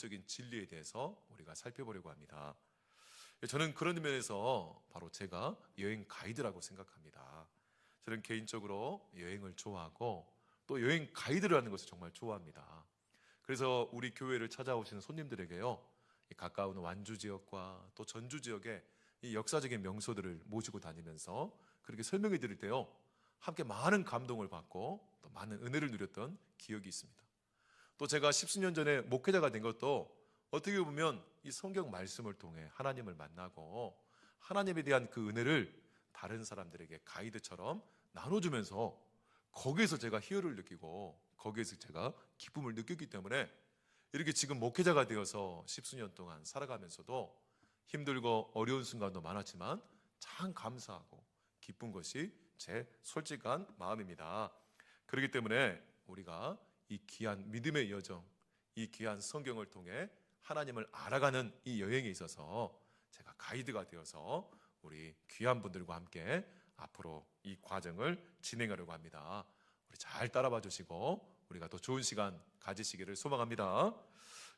기본적인 진리에 대해서 우리가 살펴보려고 합니다. 저는 그런 면에서 바로 제가 여행 가이드라고 생각합니다. 저는 개인적으로 여행을 좋아하고 또 여행 가이드를 하는 것을 정말 좋아합니다. 그래서 우리 교회를 찾아오시는 손님들에게요, 이 가까운 완주 지역과 또 전주 지역의 이 역사적인 명소들을 모시고 다니면서 그렇게 설명해 드릴 때요, 함께 많은 감동을 받고 또 많은 은혜를 누렸던 기억이 있습니다. 또 제가 십수년 전에 목회자가 된 것도 어떻게 보면 이 성경 말씀을 통해 하나님을 만나고 하나님에 대한 그 은혜를 다른 사람들에게 가이드처럼 나눠주면서 거기에서 제가 희열을 느끼고 거기에서 제가 기쁨을 느꼈기 때문에 이렇게 지금 목회자가 되어서 십수년 동안 살아가면서도 힘들고 어려운 순간도 많았지만 참 감사하고 기쁜 것이 제 솔직한 마음입니다. 그렇기 때문에 우리가 이 귀한 믿음의 여정, 이 귀한 성경을 통해 하나님을 알아가는 이 여행에 있어서 제가 가이드가 되어서 우리 귀한 분들과 함께 앞으로 이 과정을 진행하려고 합니다. 우리 잘 따라봐 주시고 우리가 더 좋은 시간 가지시기를 소망합니다.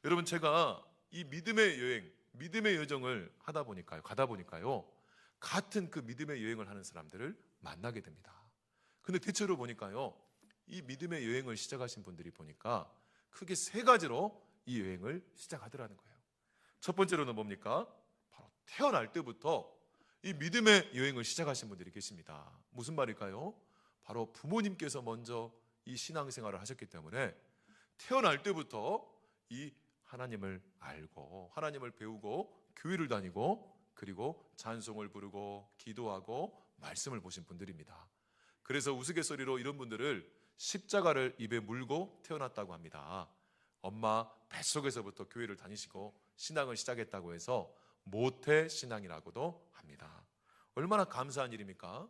여러분 제가 이 믿음의 여행, 믿음의 여정을 하다 보니까요, 가다 보니까요, 같은 그 믿음의 여행을 하는 사람들을 만나게 됩니다. 근데 대체로 보니까요, 이 믿음의 여행을 시작하신 분들이 보니까 크게 세 가지로 이 여행을 시작하더라는 거예요. 첫 번째로는 뭡니까? 바로 태어날 때부터 이 믿음의 여행을 시작하신 분들이 계십니다. 무슨 말일까요? 바로 부모님께서 먼저 이 신앙생활을 하셨기 때문에 태어날 때부터 이 하나님을 알고 하나님을 배우고 교회를 다니고 그리고 찬송을 부르고 기도하고 말씀을 보신 분들입니다. 그래서 우스갯소리로 이런 분들을 십자가를 입에 물고 태어났다고 합니다. 엄마 뱃속에서부터 교회를 다니시고 신앙을 시작했다고 해서 모태 신앙이라고도 합니다. 얼마나 감사한 일입니까?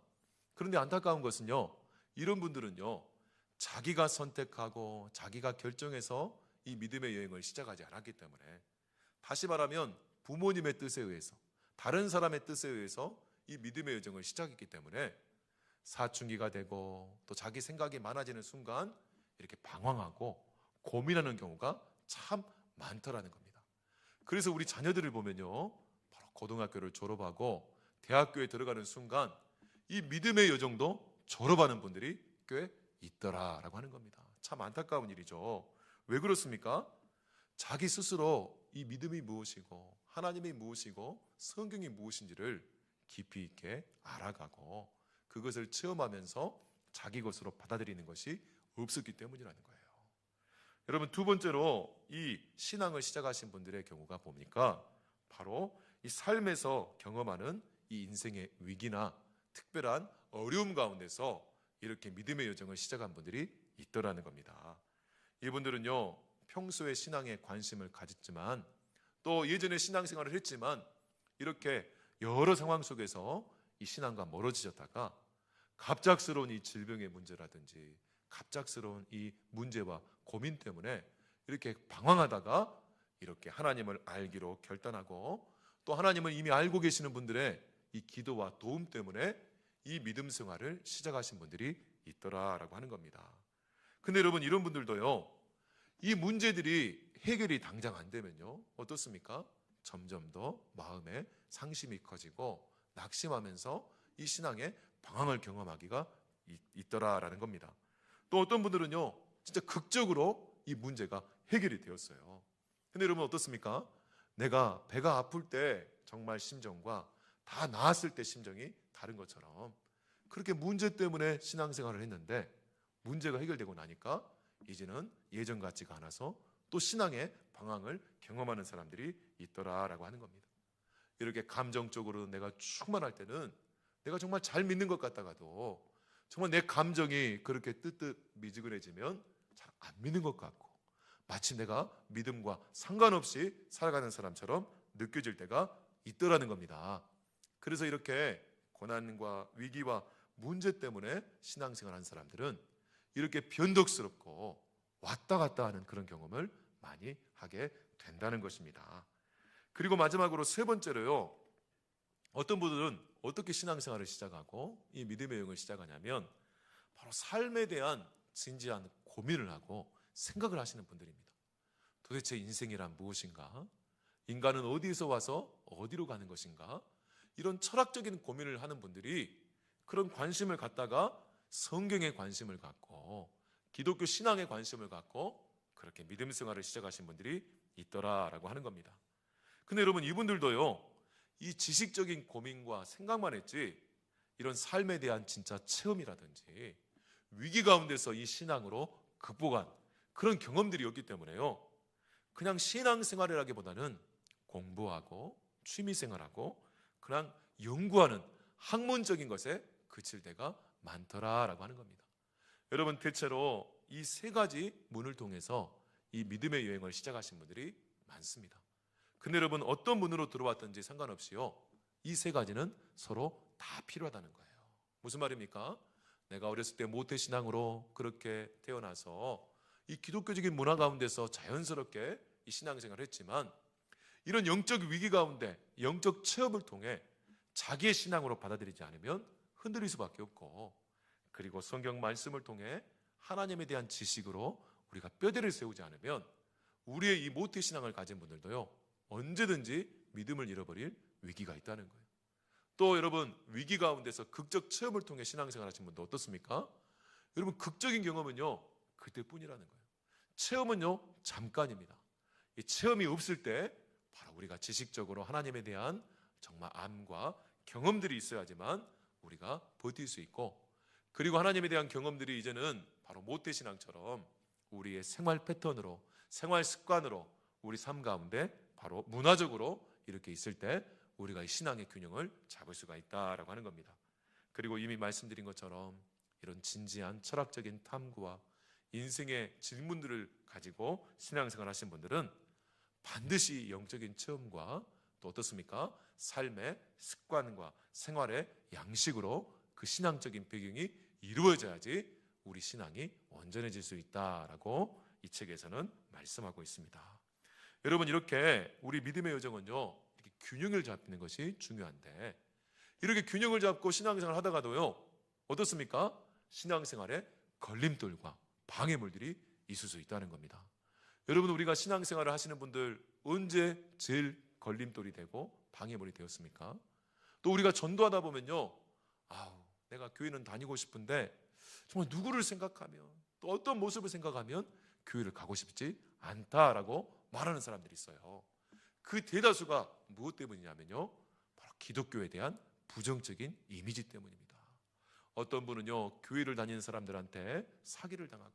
그런데 안타까운 것은요. 이런 분들은요. 자기가 선택하고 자기가 결정해서 이 믿음의 여행을 시작하지 않았기 때문에 다시 말하면 부모님의 뜻에 의해서 다른 사람의 뜻에 의해서 이 믿음의 여정을 시작했기 때문에 사춘기가 되고 또 자기 생각이 많아지는 순간 이렇게 방황하고 고민하는 경우가 참 많더라는 겁니다. 그래서 우리 자녀들을 보면요. 바로 고등학교를 졸업하고 대학교에 들어가는 순간 이 믿음의 여정도 졸업하는 분들이 꽤 있더라라고 하는 겁니다. 참 안타까운 일이죠. 왜 그렇습니까? 자기 스스로 이 믿음이 무엇이고 하나님이 무엇이고 성경이 무엇인지를 깊이 있게 알아가고 그것을 체험하면서 자기 것으로 받아들이는 것이 없었기 때문이라는 거예요. 여러분 두 번째로 이 신앙을 시작하신 분들의 경우가 뭡니까? 바로 이 삶에서 경험하는 이 인생의 위기나 특별한 어려움 가운데서 이렇게 믿음의 여정을 시작한 분들이 있더라는 겁니다. 이분들은요 평소에 신앙에 관심을 가졌지만 또 예전에 신앙생활을 했지만 이렇게 여러 상황 속에서 이 신앙과 멀어지셨다가 갑작스러운 이 질병의 문제라든지 갑작스러운 이 문제와 고민 때문에 이렇게 방황하다가 이렇게 하나님을 알기로 결단하고 또 하나님을 이미 알고 계시는 분들의 이 기도와 도움 때문에 이 믿음 생활을 시작하신 분들이 있더라라고 하는 겁니다. 근데 여러분 이런 분들도요. 이 문제들이 해결이 당장 안 되면요. 어떻습니까? 점점 더 마음에 상심이 커지고 낙심하면서 이 신앙의 방황을 경험하기가 있- 있더라라는 겁니다. 또 어떤 분들은요, 진짜 극적으로 이 문제가 해결이 되었어요. 근데 여러분 어떻습니까? 내가 배가 아플 때 정말 심정과 다 나았을 때 심정이 다른 것처럼 그렇게 문제 때문에 신앙생활을 했는데 문제가 해결되고 나니까 이제는 예전 같지가 않아서 또 신앙의 방황을 경험하는 사람들이 있더라라고 하는 겁니다. 이렇게 감정적으로 내가 충만할 때는 내가 정말 잘 믿는 것 같다가도 정말 내 감정이 그렇게 뜨뜻 미지근해지면 잘 안 믿는 것 같고 마치 내가 믿음과 상관없이 살아가는 사람처럼 느껴질 때가 있더라는 겁니다. 그래서 이렇게 고난과 위기와 문제 때문에 신앙생활 한 사람들은 이렇게 변덕스럽고 왔다 갔다 하는 그런 경험을 많이 하게 된다는 것입니다. 그리고 마지막으로 세 번째로요. 어떤 분들은 어떻게 신앙생활을 시작하고 이 믿음의 여행을 시작하냐면 바로 삶에 대한 진지한 고민을 하고 생각을 하시는 분들입니다. 도대체 인생이란 무엇인가? 인간은 어디에서 와서 어디로 가는 것인가? 이런 철학적인 고민을 하는 분들이 그런 관심을 갖다가 성경에 관심을 갖고 기독교 신앙에 관심을 갖고 그렇게 믿음 생활을 시작하신 분들이 있더라라고 하는 겁니다. 근데 여러분 이분들도요. 이 지식적인 고민과 생각만 했지 이런 삶에 대한 진짜 체험이라든지 위기 가운데서 이 신앙으로 극복한 그런 경험들이 없기 때문에요. 그냥 신앙 생활이라기보다는 공부하고 취미 생활하고 그냥 연구하는 학문적인 것에 그칠 때가 많더라라고 하는 겁니다. 여러분 대체로 이 세 가지 문을 통해서 이 믿음의 여행을 시작하신 분들이 많습니다. 근데 여러분 어떤 문으로 들어왔든지 상관없이요. 이 세 가지는 서로 다 필요하다는 거예요. 무슨 말입니까? 내가 어렸을 때 모태 신앙으로 그렇게 태어나서 이 기독교적인 문화 가운데서 자연스럽게 이 신앙생활을 했지만 이런 영적 위기 가운데 영적 체험을 통해 자기의 신앙으로 받아들이지 않으면 흔들릴 수밖에 없고 그리고 성경 말씀을 통해 하나님에 대한 지식으로 우리가 뼈대를 세우지 않으면 우리의 이 모태 신앙을 가진 분들도요 언제든지 믿음을 잃어버릴 위기가 있다는 거예요. 또 여러분 위기 가운데서 극적 체험을 통해 신앙생활 하신 분도 어떻습니까? 여러분 극적인 경험은요 그때뿐이라는 거예요. 체험은요 잠깐입니다. 이 체험이 없을 때 바로 우리가 지식적으로 하나님에 대한 정말 암과 경험들이 있어야지만 우리가 버틸 수 있고 그리고 하나님에 대한 경험들이 이제는 바로 모태 신앙처럼 우리의 생활 패턴으로 생활 습관으로 우리 삶 가운데 바로 문화적으로 이렇게 있을 때 우리가 이 신앙의 균형을 잡을 수가 있다라고 하는 겁니다. 그리고 이미 말씀드린 것처럼 이런 진지한 철학적인 탐구와 인생의 질문들을 가지고 신앙생활 하신 분들은 반드시 영적인 체험과 또 어떻습니까? 삶의 습관과 생활의 양식으로 그 신앙적인 배경이 이루어져야지 우리 신앙이 온전해질 수 있다라고 이 책에서는 말씀하고 있습니다. 여러분 이렇게 우리 믿음의 여정은요 이렇게 균형을 잡는 것이 중요한데 이렇게 균형을 잡고 신앙생활 하다가도요 어떻습니까? 신앙생활에 걸림돌과 방해물들이 있을 수 있다는 겁니다. 여러분 우리가 신앙생활을 하시는 분들 언제 제일 걸림돌이 되고 방해물이 되었습니까? 또 우리가 전도하다 보면요, 아우 내가 교회는 다니고 싶은데 정말 누구를 생각하면 또 어떤 모습을 생각하면 교회를 가고 싶지 않다라고 말하는 사람들이 있어요. 그 대다수가 무엇 때문이냐면요, 바로 기독교에 대한 부정적인 이미지 때문입니다. 어떤 분은요 교회를 다니는 사람들한테 사기를 당하고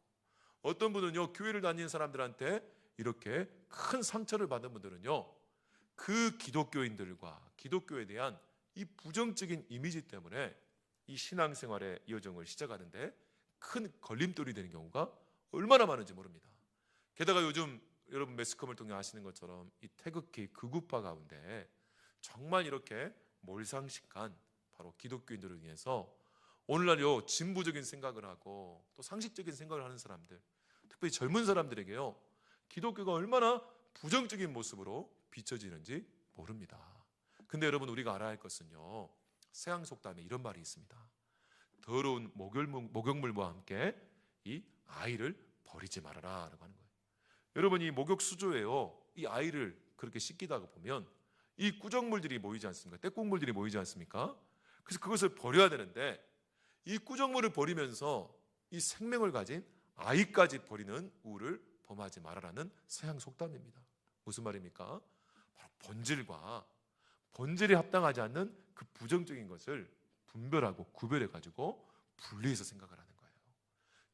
어떤 분은요 교회를 다니는 사람들한테 이렇게 큰 상처를 받은 분들은요 그 기독교인들과 기독교에 대한 이 부정적인 이미지 때문에 이 신앙생활의 여정을 시작하는데 큰 걸림돌이 되는 경우가 얼마나 많은지 모릅니다. 게다가 요즘 여러분 매스컴을 통해 아시는 것처럼 이 태극기 극우파 가운데 정말 이렇게 몰상식한 바로 기독교인들을 위해서 오늘날 요 진보적인 생각을 하고 또 상식적인 생각을 하는 사람들 특별히 젊은 사람들에게요 기독교가 얼마나 부정적인 모습으로 비춰지는지 모릅니다. 근데 여러분 우리가 알아야 할 것은요 서양 속담에 이런 말이 있습니다. 더러운 목욕물, 목욕물과 함께 이 아이를 버리지 말아라라고 하는 거예요. 여러분 이 목욕 수조에요 이 아이를 그렇게 씻기다가 보면 이 꾸정물들이 모이지 않습니까? 때국물들이 모이지 않습니까? 그래서 그것을 버려야 되는데 이 꾸정물을 버리면서 이 생명을 가진 아이까지 버리는 우를 범하지 말아라는 서양 속담입니다. 무슨 말입니까? 바로 본질과 본질에 합당하지 않는 그 부정적인 것을 분별하고 구별해 가지고 분리해서 생각을 하는 거예요.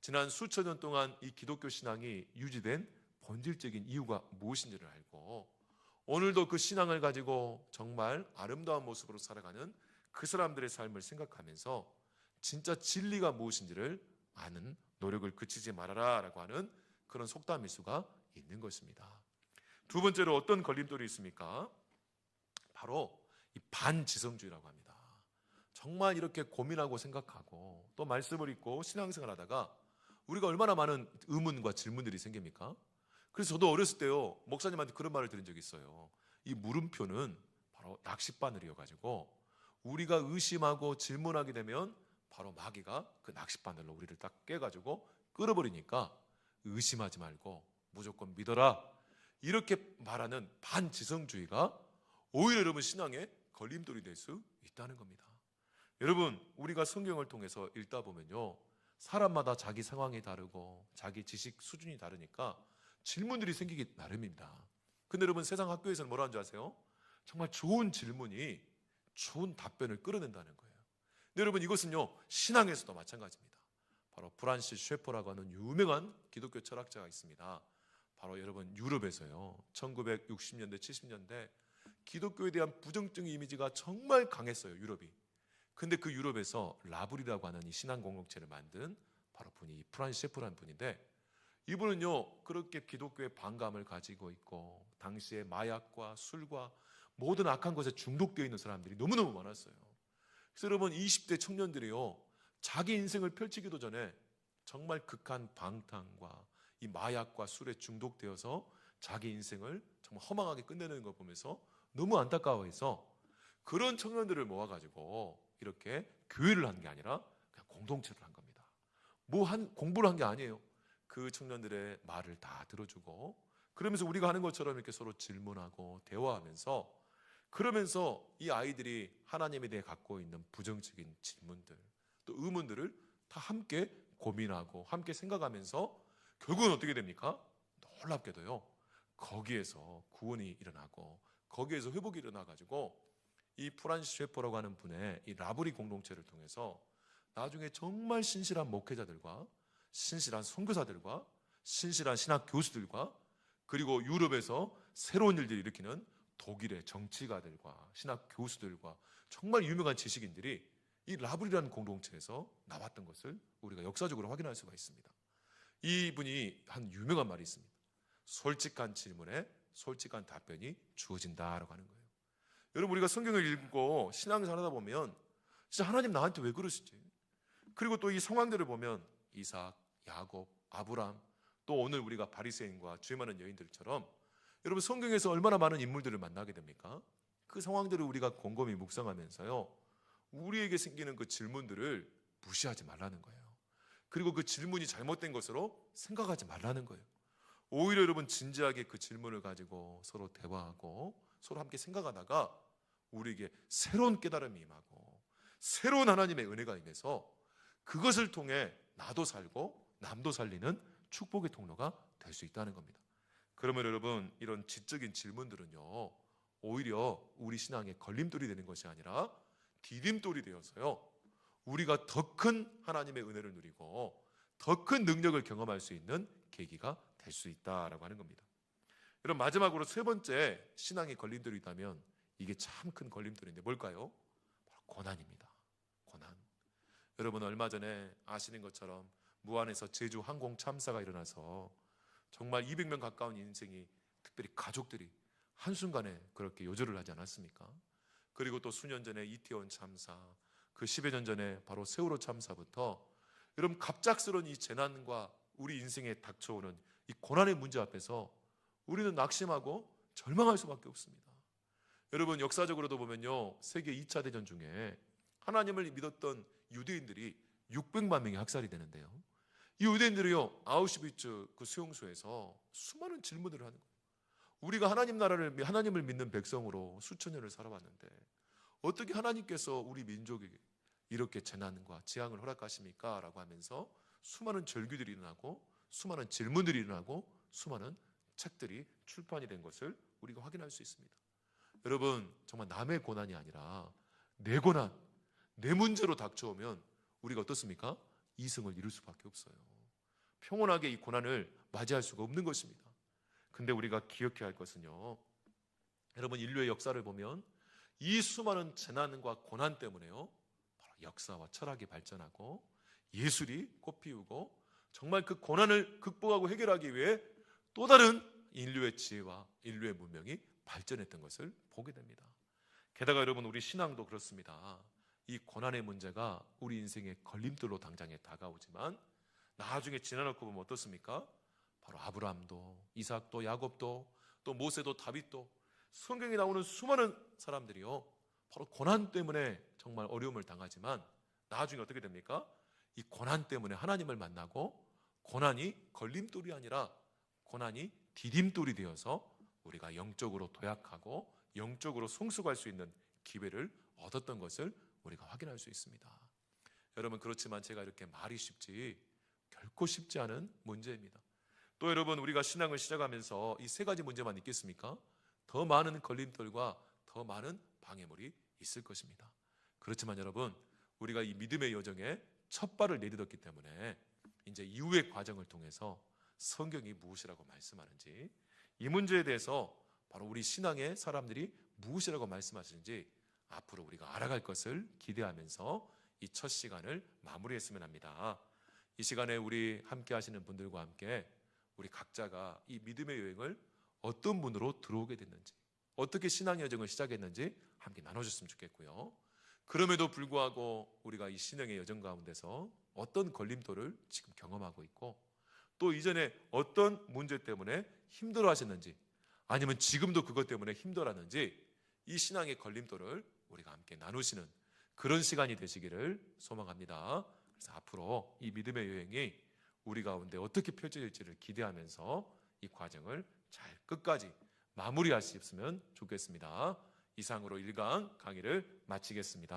지난 수천 년 동안 이 기독교 신앙이 유지된 본질적인 이유가 무엇인지를 알고 오늘도 그 신앙을 가지고 정말 아름다운 모습으로 살아가는 그 사람들의 삶을 생각하면서 진짜 진리가 무엇인지를 아는 노력을 그치지 말아라 라고 하는 그런 속담일 수가 있는 것입니다. 두 번째로 어떤 걸림돌이 있습니까? 바로 이 반지성주의라고 합니다. 정말 이렇게 고민하고 생각하고 또 말씀을 읽고 신앙생활 하다가 우리가 얼마나 많은 의문과 질문들이 생깁니까? 그래서 저도 어렸을 때요 목사님한테 그런 말을 들은 적이 있어요. 이 물음표는 바로 낚싯바늘이어 가지고 우리가 의심하고 질문하게 되면 바로 마귀가 그 낚싯바늘로 우리를 딱 깨가지고 끌어버리니까 의심하지 말고 무조건 믿어라. 이렇게 말하는 반지성주의가 오히려 여러분 신앙의 걸림돌이 될 수 있다는 겁니다. 여러분, 우리가 성경을 통해서 읽다 보면요. 사람마다 자기 상황이 다르고 자기 지식 수준이 다르니까 질문들이 생기기 나름입니다. 근데 여러분 세상 학교에서는 뭐라는 줄 아세요? 정말 좋은 질문이 좋은 답변을 끌어낸다는 거예요. 근데 여러분 이것은요 신앙에서도 마찬가지입니다. 바로 프란시스 쉐퍼라고 하는 유명한 기독교 철학자가 있습니다. 바로 여러분 유럽에서요 1960년대 70년대 기독교에 대한 부정적인 이미지가 정말 강했어요 유럽이. 근데 그 유럽에서 라블이라고 하는 이 신앙 공동체를 만든 바로 분이 쉐퍼라는 분인데 이분은요 그렇게 기독교의 반감을 가지고 있고 당시에 마약과 술과 모든 악한 것에 중독되어 있는 사람들이 너무너무 많았어요. 그래서 여러분 20대 청년들이요 자기 인생을 펼치기도 전에 정말 극한 방탕과 이 마약과 술에 중독되어서 자기 인생을 정말 허망하게 끝내는 걸 보면서 너무 안타까워해서 그런 청년들을 모아가지고 이렇게 교회를 한 게 아니라 그냥 공동체를 한 겁니다. 뭐 한 공부를 한 게 아니에요. 그 청년들의 말을 다 들어주고 그러면서 우리가 하는 것처럼 이렇게 서로 질문하고 대화하면서 그러면서 이 아이들이 하나님에 대해 갖고 있는 부정적인 질문들 또 의문들을 다 함께 고민하고 함께 생각하면서 결국은 어떻게 됩니까? 놀랍게도요. 거기에서 구원이 일어나고 거기에서 회복이 일어나 가지고 이 프란시스 쉐퍼라고 하는 분의 이 라브리 공동체를 통해서 나중에 정말 신실한 목회자들과 신실한 선교사들과 신실한 신학 교수들과 그리고 유럽에서 새로운 일들을 일으키는 독일의 정치가들과 신학 교수들과 정말 유명한 지식인들이 이 라블이라는 공동체에서 나왔던 것을 우리가 역사적으로 확인할 수가 있습니다. 이분이 한 유명한 말이 있습니다. 솔직한 질문에 솔직한 답변이 주어진다라고 하는 거예요. 여러분 우리가 성경을 읽고 신앙생활 하다 보면 진짜 하나님 나한테 왜 그러시지? 그리고 또이 상황들을 보면 이삭, 야곱, 아브람 또 오늘 우리가 바리새인과 죄 많은 여인들처럼 여러분 성경에서 얼마나 많은 인물들을 만나게 됩니까? 그 상황들을 우리가 곰곰이 묵상하면서요. 우리에게 생기는 그 질문들을 무시하지 말라는 거예요. 그리고 그 질문이 잘못된 것으로 생각하지 말라는 거예요. 오히려 여러분 진지하게 그 질문을 가지고 서로 대화하고 서로 함께 생각하다가 우리에게 새로운 깨달음이 임하고 새로운 하나님의 은혜가 임해서 그것을 통해 나도 살고 남도 살리는 축복의 통로가 될 수 있다는 겁니다. 그러면 여러분 이런 지적인 질문들은요 오히려 우리 신앙의 걸림돌이 되는 것이 아니라 디딤돌이 되어서요 우리가 더 큰 하나님의 은혜를 누리고 더 큰 능력을 경험할 수 있는 계기가 될 수 있다라고 하는 겁니다. 여러분 마지막으로 세 번째 신앙의 걸림돌이 있다면 이게 참 큰 걸림돌인데 뭘까요? 바로 고난입니다. 고난. 여러분 얼마 전에 아시는 것처럼 무안에서 제주 항공 참사가 일어나서 정말 200명 가까운 인생이 특별히 가족들이 한순간에 그렇게 요절을 하지 않았습니까? 그리고 또 수년 전에 이태원 참사, 그 10여 년 전에 바로 세월호 참사부터 여러분 갑작스러운 이 재난과 우리 인생에 닥쳐오는 이 고난의 문제 앞에서 우리는 낙심하고 절망할 수밖에 없습니다. 여러분 역사적으로도 보면요. 세계 2차 대전 중에 하나님을 믿었던 유대인들이 600만 명이 학살이 되는데요. 이 유대인들이요. 아우슈비츠 그 수용소에서 수많은 질문을 하는 거예요. 우리가 하나님 나라를 하나님을 믿는 백성으로 수천 년을 살아왔는데 어떻게 하나님께서 우리 민족에게 이렇게 재난과 재앙을 허락하십니까? 라고 하면서 수많은 절규들이 일어나고 수많은 질문들이 일어나고 수많은 책들이 출판이 된 것을 우리가 확인할 수 있습니다. 여러분 정말 남의 고난이 아니라 내 고난, 내 문제로 닥쳐오면 우리가 어떻습니까? 이승을 이룰 수밖에 없어요. 평온하게 이 고난을 맞이할 수가 없는 것입니다. 근데 우리가 기억해야 할 것은요. 여러분 인류의 역사를 보면 이 수많은 재난과 고난 때문에요. 바로 역사와 철학이 발전하고 예술이 꽃피우고 정말 그 고난을 극복하고 해결하기 위해 또 다른 인류의 지혜와 인류의 문명이 발전했던 것을 보게 됩니다. 게다가 여러분 우리 신앙도 그렇습니다. 이 고난의 문제가 우리 인생의 걸림돌로 당장에 다가오지만 나중에 지나놓고 보면 어떻습니까? 바로 아브라함도 이삭도 야곱도 또 모세도 다윗도 성경에 나오는 수많은 사람들이요. 바로 고난 때문에 정말 어려움을 당하지만 나중에 어떻게 됩니까? 이 고난 때문에 하나님을 만나고 고난이 걸림돌이 아니라 고난이 디딤돌이 되어서 우리가 영적으로 도약하고 영적으로 성숙할 수 있는 기회를 얻었던 것을 우리가 확인할 수 있습니다. 여러분 그렇지만 제가 이렇게 말이 쉽지 결코 쉽지 않은 문제입니다. 또 여러분 우리가 신앙을 시작하면서 이 세 가지 문제만 있겠습니까? 더 많은 걸림돌과 더 많은 방해물이 있을 것입니다. 그렇지만 여러분 우리가 이 믿음의 여정에 첫 발을 내딛었기 때문에 이제 이후의 과정을 통해서 성경이 무엇이라고 말씀하는지 이 문제에 대해서 바로 우리 신앙의 사람들이 무엇이라고 말씀하시는지 앞으로 우리가 알아갈 것을 기대하면서 이 첫 시간을 마무리했으면 합니다. 이 시간에 우리 함께 하시는 분들과 함께 우리 각자가 이 믿음의 여행을 어떤 문으로 들어오게 됐는지 어떻게 신앙의 여정을 시작했는지 함께 나눠줬으면 좋겠고요. 그럼에도 불구하고 우리가 이 신앙의 여정 가운데서 어떤 걸림돌을 지금 경험하고 있고 또 이전에 어떤 문제 때문에 힘들어 하셨는지 아니면 지금도 그것 때문에 힘들었는지 이 신앙의 걸림돌을 우리가 함께 나누시는 그런 시간이 되시기를 소망합니다. 그래서 앞으로 이 믿음의 여행이 우리 가운데 어떻게 펼쳐질지를 기대하면서 이 과정을 잘 끝까지 마무리하셨으면 좋겠습니다. 이상으로 1강 강의를 마치겠습니다.